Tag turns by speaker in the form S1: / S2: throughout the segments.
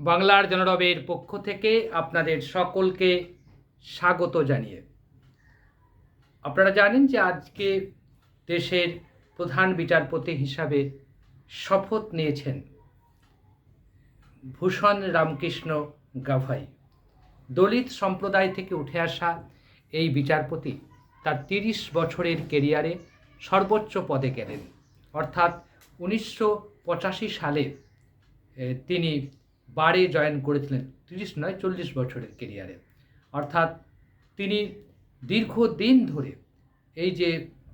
S1: বাংলার জনরবের পক্ষ থেকে আপনাদের সকলকে স্বাগত জানিয়ে। আপনারা জানেন যে আজকে দেশের প্রধান বিচারপতি হিসাবে শপথ নিয়েছেন ভূষণ রামকৃষ্ণ গাভাই। দলিত সম্প্রদায় থেকে উঠে আসা এই বিচারপতি তার তিরিশ বছরের কেরিয়ারে সর্বোচ্চ পদে গেলেন। অর্থাৎ উনিশশো পঁচাশি সালে তিনি বারে জয়েন করেছিলেন তিরিশ নয় চল্লিশ বছরের কেরিয়ারে। অর্থাৎ তিনি দীর্ঘদিন ধরে এই যে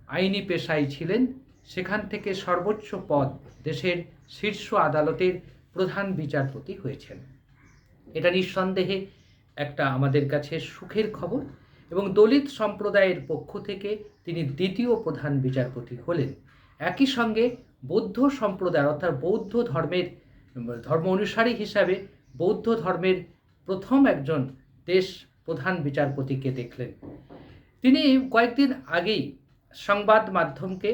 S1: আইনি পেশায় ছিলেন, সেখান থেকে সর্বোচ্চ পদ দেশের শীর্ষ আদালতের প্রধান বিচারপতি হয়েছেন। এটা নিঃসন্দেহে একটা আমাদের কাছে সুখের খবর এবং দলিত সম্প্রদায়ের পক্ষ থেকে তিনি দ্বিতীয় প্রধান বিচারপতি হলেন। একই সঙ্গে বৌদ্ধ সম্প্রদায় অর্থাৎ বৌদ্ধ ধর্মের ধর্ম অনুসারী হিসাবে বৌদ্ধ ধর্মের প্রথম একজন দেশ প্রধান বিচারপতিকে দেখলেন। তিনি কয়েকদিন আগেই সংবাদ মাধ্যমকে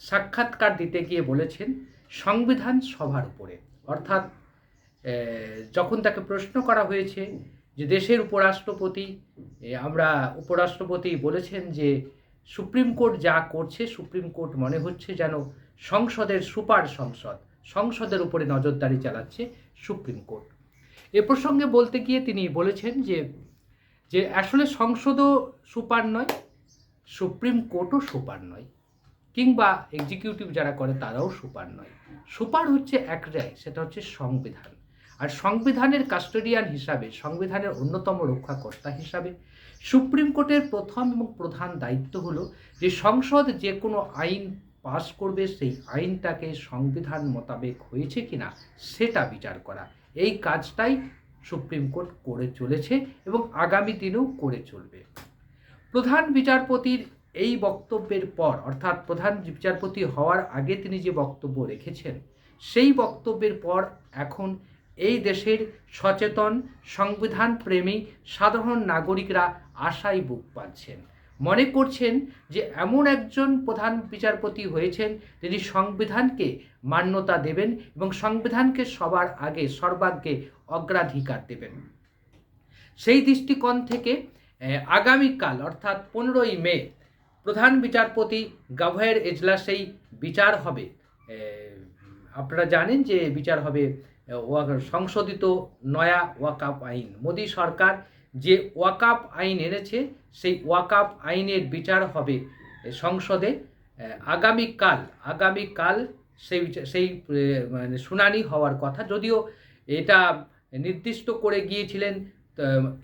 S1: সাক্ষাৎকার দিতে গিয়ে বলেছেন, সংবিধান সভার উপরে। অর্থাৎ যখন তাকে প্রশ্ন করা হয়েছে যে দেশের উপরাষ্ট্রপতি আমরা উপরাষ্ট্রপতি বলেছেন যে সুপ্রিম কোর্ট যা করছে, সুপ্রিম কোর্ট মনে হচ্ছে যেন সংসদের সুপার সংসদ। সংসদের উপরে নজরদারি চালাচ্ছে সুপ্রিম কোর্ট। এ প্রসঙ্গে বলতে গিয়ে তিনি বলেছেন যে যে আসলে সংসদও সুপার নয়, সুপ্রিম কোর্টও সুপার নয়, কিংবা এক্সিকিউটিভ যারা করে তারাও সুপার নয়। সুপার হচ্ছে একটাই সেটা হচ্ছে সংবিধান। আর সংবিধানের কাস্টোডিয়ান হিসাবে, সংবিধানের অন্যতম রক্ষাকর্তা হিসাবে, সুপ্রিম কোর্টের প্রথম এবং প্রধান দায়িত্ব হলো যে সংসদ যে কোনো আইন পাশ করবে, সেই আইনটাকে সংবিধান মোতাবেক হয়েছে কিনা সেটা বিচার করা। এই কাজটাই সুপ্রিম কোর্ট করে চলেছে এবং আগামী দিনেও করে চলবে। প্রধান বিচারপতির এই বক্তব্যের পর, অর্থাৎ প্রধান বিচারপতি হওয়ার আগে তিনি যে বক্তব্য রেখেছেন, সেই বক্তব্যের পর এখন এই দেশের সচেতন সংবিধান প্রেমী সাধারণ নাগরিকরা আশায় বুক পাচ্ছেন মনে করছেন যে এমন একজন প্রধান বিচারপতি হয়েছেন যিনি সংবিধানকে মান্যতা দেবেন এবং সংবিধানকে সবার আগে সর্বাগ্যে অগ্রাধিকার দেবেন। সেই দৃষ্টিকোণ থেকে আগামীকাল, অর্থাৎ পনেরোই মে, প্রধান বিচারপতি গাভয়ের এজলাসেই বিচার হবে। আপনারা জানেন যে বিচার হবে সংশোধিত নয়া ওয়াকাপ আইন। মোদী সরকার যে ওয়াকাপ আইন এনেছে, সেই ওয়াকাপ আইনের বিচার হবে সংসদে। আগামীকাল আগামীকাল সেই সেই মানে শুনানি হওয়ার কথা। যদিও এটা নির্দিষ্ট করে গিয়েছিলেন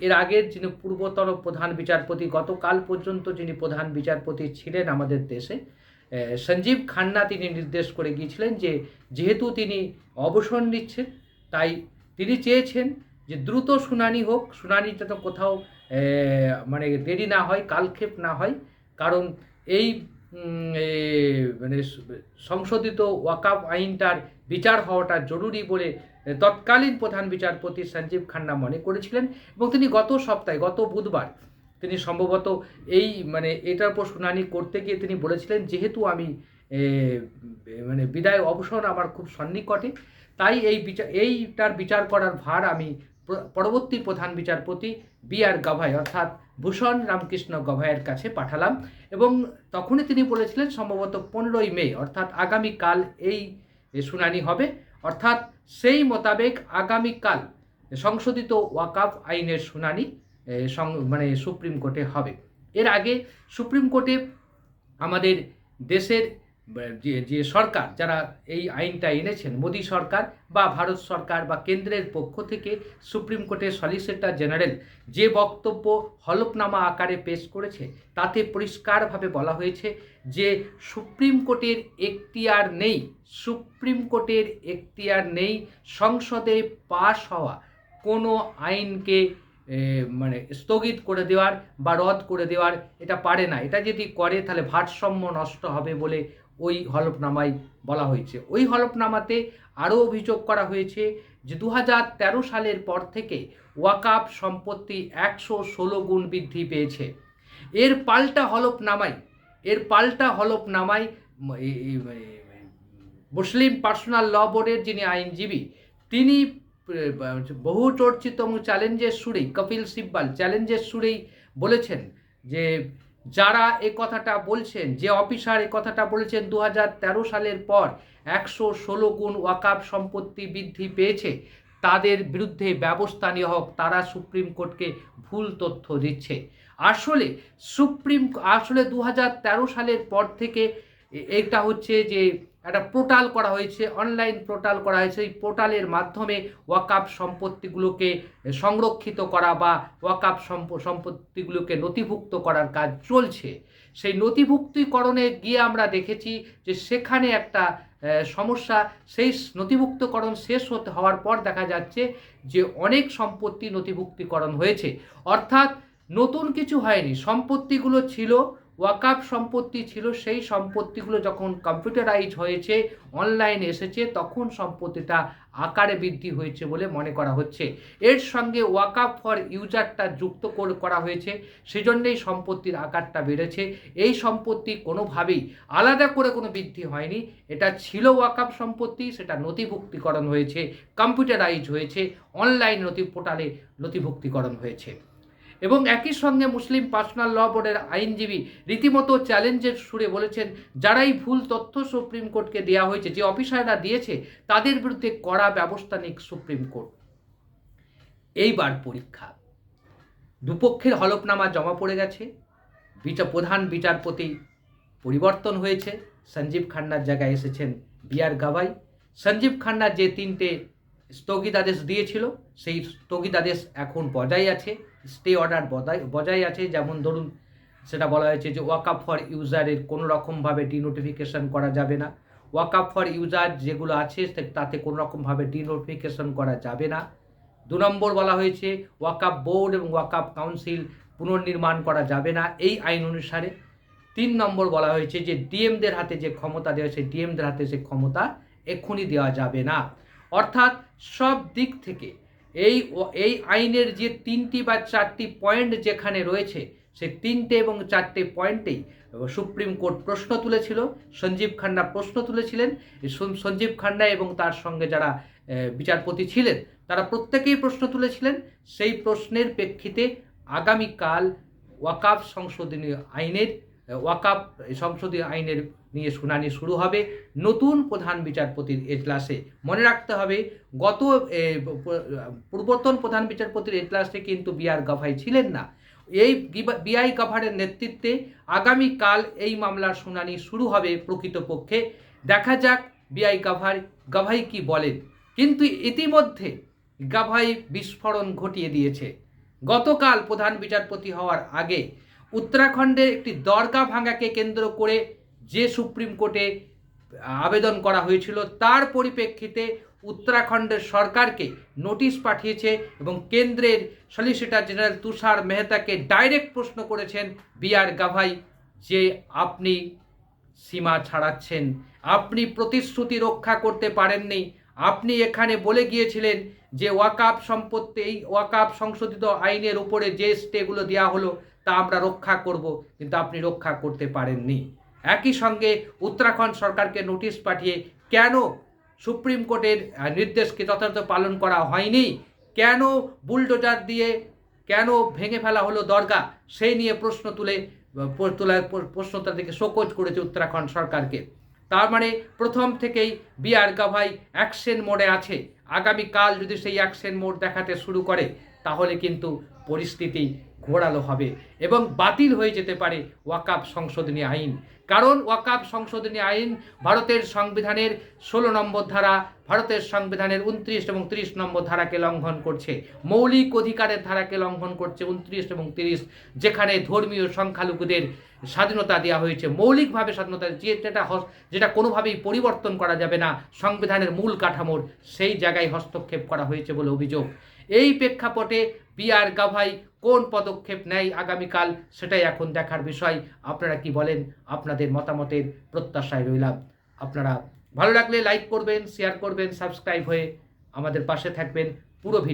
S1: এর আগের যিনি পূর্বতন প্রধান বিচারপতি, গতকাল পর্যন্ত যিনি প্রধান বিচারপতি ছিলেন আমাদের দেশে সঞ্জীব খান্না তিনি নির্দেশ করে গিয়েছিলেন যে, যেহেতু তিনি অবসর নিচ্ছেন, তাই তিনি চেয়েছেন যে দ্রুত শুনানি হোক, শুনানিটা তো কোথাও মানে দেরি না হয়, কালক্ষেপ না হয়, কারণ এই মানে সংশোধিত ওয়াকাপ আইনটার বিচার হওয়াটা জরুরি বলে তৎকালীন প্রধান বিচারপতি সঞ্জীব খান্না মনে করেছিলেন এবং তিনি গত সপ্তাহে, গত বুধবার তিনি সম্ভবত এই মানে এটার উপর শুনানি করতে গিয়ে তিনি বলেছিলেন, যেহেতু আমি মানে বিদায় অবসর আমার খুব সন্নিকটে, তাই এই বিচার এইটার বিচার করার ভার আমি পরবর্তী প্রধান বিচারপতি বি আর গাভাই, অর্থাৎ ভূষণ রামকৃষ্ণ গভাইয়ের কাছে পাঠালাম এবং তখনই তিনি বলেছিলেন সম্ভবত পনেরোই মে, অর্থাৎ আগামীকাল এই শুনানি হবে। অর্থাৎ সেই মোতাবেক আগামীকাল সংশোধিত ওয়াকাফ আইনের শুনানি মানে সুপ্রিম কোর্টে হবে। এর আগে সুপ্রিম কোর্টে আমাদের দেশের যে যে সরকার, যারা এই আইনটা এনেছেন, মোদী সরকার বা ভারত সরকার বা কেন্দ্রের পক্ষ থেকে সুপ্রিম কোর্টের সলিসিটর জেনারেল যে বক্তব্য হলফনামা আকারে পেশ করেছে, তাতে পরিষ্কারভাবে বলা হয়েছে যে সুপ্রিম কোর্টের এখতিয়ার নেই, সুপ্রিম কোর্টের এখতিয়ার নেই, সংসদে পাশ হওয়া কোনো আইনকে মানে স্থগিত করে দেওয়ার বা রদ করে দেওয়ার এটা পারে না। এটা যদি করে, তাহলে ভারসাম্য নষ্ট হবে বলে ওই হলফনামায় বলা হয়েছে। ওই হলফনামাতে আরও অভিযোগ করা হয়েছে যে দু সালের পর থেকে ওয়াকাপ সম্পত্তি একশো ষোলো গুণ বৃদ্ধি পেয়েছে। এর পাল্টা হলফনামায়, এর পাল্টা হলফনামায় মুসলিম পার্সোনাল ল বোর্ডের যিনি আইনজীবী, তিনি বহু চর্চিত এবং চ্যালেঞ্জের সুরেই, কপিল সিব্বাল চ্যালেঞ্জের সুরেই বলেছেন যে যারা এ কথাটা বলছেন, যে অফিসার এ কথাটা বলেছেন দু সালের পর একশো ষোলো গুণ ওয়াকাব সম্পত্তি বৃদ্ধি পেয়েছে, তাদের বিরুদ্ধে ব্যবস্থা নেওয়া হোক, তারা সুপ্রিম কোর্টকে ভুল তথ্য দিচ্ছে। আসলে সুপ্রিম, আসলে দু সালের পর থেকে এটা হচ্ছে যে একটা পোর্টাল করা হয়েছে, অনলাইন পোর্টাল করা হয়েছে। এই পোর্টালের মাধ্যমে ওয়াকাপ সম্পত্তিগুলোকে সংরক্ষিত করা বা ওয়াকাপ সম্প- সম্পত্তিগুলোকে নথিভুক্ত করার কাজ চলছে। সেই নথিভুক্তিকরণে গিয়ে আমরা দেখেছি যে সেখানে একটা সমস্যা। সেই নথিভুক্তকরণ শেষ হতে হওয়ার পর দেখা যাচ্ছে যে অনেক সম্পত্তি নথিভুক্তিকরণ হয়েছে। অর্থাৎ নতুন কিছু হয়নি। সম্পত্তিগুলো ছিল ওয়াকাপ সম্পত্তি ছিল, সেই সম্পত্তিগুলো যখন কম্পিউটারাইজ হয়েছে অনলাইন এসেছে, তখন সম্পত্তিটা আকারে বৃদ্ধি হয়েছে বলে মনে করা হচ্ছে। এর সঙ্গে ওয়াকাপ ফর ইউজারটা যুক্ত করা হয়েছে, সেজন্যই সম্পত্তির আকারটা বেড়েছে। এই সম্পত্তি কোনোভাবেই আলাদা করে কোনো বৃদ্ধি হয়নি। এটা ছিল ওয়াকাপ সম্পত্তি, সেটা নথিভুক্তিকরণ হয়েছে কম্পিউটারাইজ হয়েছে অনলাইন নথি পোর্টালে নথিভুক্তিকরণ হয়েছে। এবং একই সঙ্গে মুসলিম পার্সোনাল ল বোর্ডের আইনজীবী রীতিমতো চ্যালেঞ্জের সুরে বলেছেন, যারাই ভুল তথ্য সুপ্রিম কোর্টকে দেওয়া হয়েছে, যে অফিসাররা দিয়েছে, তাদের বিরুদ্ধে কড়া ব্যবস্থা নিক সুপ্রিম কোর্ট। এইবার পরীক্ষা। দুপক্ষের হলফনামা জমা পড়ে গেছে। বিচার প্রধান বিচারপতি পরিবর্তন হয়েছে। সঞ্জীব খান্নার জায়গায় এসেছেন বি আর গাভাই। সঞ্জীব খান্না যে তিনটে স্থগিতাদেশ দিয়েছিল, সেই স্থগিতাদেশ এখন বজায় আছে। স্টে অর্ডার বজায় বজায় আছে। যেমন ধরুন, সেটা বলা হয়েছে যে ওয়াকআপ ফর ইউজারের কোনো রকমভাবে ডিনোটিফিকেশন করা যাবে না। ওয়াকআপ ফর ইউজার যেগুলো আছে তাতে কোনো রকমভাবে ডিনোটিফিকেশন করা যাবে না। দু নম্বর বলা হয়েছে ওয়াকআপ বোর্ড এবং ওয়াকআপ কাউন্সিল পুনর্নির্মাণ করা যাবে না এই আইন অনুসারে। তিন নম্বর বলা হয়েছে যে ডিএমদের হাতে যে ক্ষমতা দেওয়া হয়েছে ডিএমদের হাতে সে ক্ষমতা এক্ষুনি দেওয়া যাবে না। অর্থাৎ সব দিক থেকে এই এই আইনের যে তিনটি বা চারটি পয়েন্ট যেখানে রয়েছে, সে তিনটে এবং চারটে পয়েন্টেই সুপ্রিম কোর্ট প্রশ্ন তুলেছিল, সঞ্জীব খান্না প্রশ্ন তুলেছিলেন সঞ্জীব খান্না এবং তার সঙ্গে যারা বিচারপতি ছিলেন, তারা প্রত্যেকেই প্রশ্ন তুলেছিলেন, সেই প্রশ্নের প্রেক্ষিতে আগামীকাল ওয়াকাফ সংশোধনী আইনের ওয়াকাপ সংসদীয় আইনের নিয়ে শুনানি শুরু হবে। নতুন প্রধান বিচারপতির এজলাসে মনে রাখতে হবে, গত পূর্বতন প্রধান বিচারপতির এজলাসে কিন্তু বিআর গাভাই ছিলেন না। এই বিআই গাভারের নেতৃত্বে আগামীকাল এই মামলার শুনানি শুরু হবে প্রকৃতপক্ষে। দেখা যাক বিআই গাভার, গাভাই কি বলেন। কিন্তু ইতিমধ্যে গাভাই বিস্ফোরণ ঘটিয়ে দিয়েছে। গতকাল প্রধান বিচারপতি হওয়ার আগে উত্তরাখণ্ডের একটি দরগা ভাঙাকে কেন্দ্র করে যে সুপ্রিম কোর্টে আবেদন করা হয়েছিল, তার পরিপ্রেক্ষিতে উত্তরাখণ্ডের সরকারকে নোটিশ পাঠিয়েছে এবং কেন্দ্রের সলিসিটর জেনারেল তুষার মেহতাকে ডাইরেক্ট প্রশ্ন করেছেন বিআর গাভাই, যে আপনি সীমা ছাড়াচ্ছেন, আপনি প্রতিশ্রুতি রক্ষা করতে পারেননি, আপনি এখানে বলে গিয়েছিলেন যে ওয়াকাপ সম্পত্তি, এই ওয়াকাপ সংশোধিত আইনের উপরে যে স্টেগুলো দেওয়া হলো, তা আমরা রক্ষা করব, কিন্তু আপনি রক্ষা করতে পারেননি। একই সঙ্গে উত্তরাখণ্ড সরকারকে নোটিশ পাঠিয়ে কেন সুপ্রিম কোর্টের নির্দেশকে যথাযথ পালন করা হয়নি? কেন বুলডোজার দিয়ে কেন ভেঙে ফেলা হলো দরগা? সেই নিয়ে প্রশ্ন তুলে তোলার প- প্রশ্ন তাদেরকে শোকজ করেছে উত্তরাখণ্ড সরকারকে। তার মানে প্রথম থেকেই বিআর গাভাই অ্যাকশন মোডে আছে। আগামীকাল যদি সেই অ্যাকশন মোড দেখাতে শুরু করে, তাহলে কিন্তু পরিস্থিতি ঘোরালো হবে এবং বাতিল হয়ে যেতে পারে ওয়াকাপ সংশোধনী আইন। কারণ ওয়াকাপ সংশোধনী আইন ভারতের সংবিধানের ষোলো নম্বর ধারা, ভারতের সংবিধানের উনত্রিশ এবং তিরিশ নম্বর ধারাকে লঙ্ঘন করছে, মৌলিক অধিকারের ধারাকে লঙ্ঘন করছে উনত্রিশ এবং তিরিশ, যেখানে ধর্মীয় সংখ্যালঘুদের স্বাধীনতা দেওয়া হয়েছে। মৌলিকভাবে স্বাধীনতা যেটা যেটা কোনোভাবেই পরিবর্তন করা যাবে না, সংবিধানের মূল কাঠামোর সেই জায়গায় হস্তক্ষেপ করা হয়েছে বলে অভিযোগ। এই প্রেক্ষাপটে বিআর গাভাই কোন পদক্ষেপ নেয় আগামীকাল, সেটাই এখন দেখার বিষয়। আপনারা কি বলেন? আপনাদের মতামতের প্রত্যাশায় রইলাম। আপনারা ভালো লাগলে লাইক করবেন শেয়ার করবেন সাবস্ক্রাইব হয়ে আমাদের পাশে থাকবেন। পুরো ভিডিও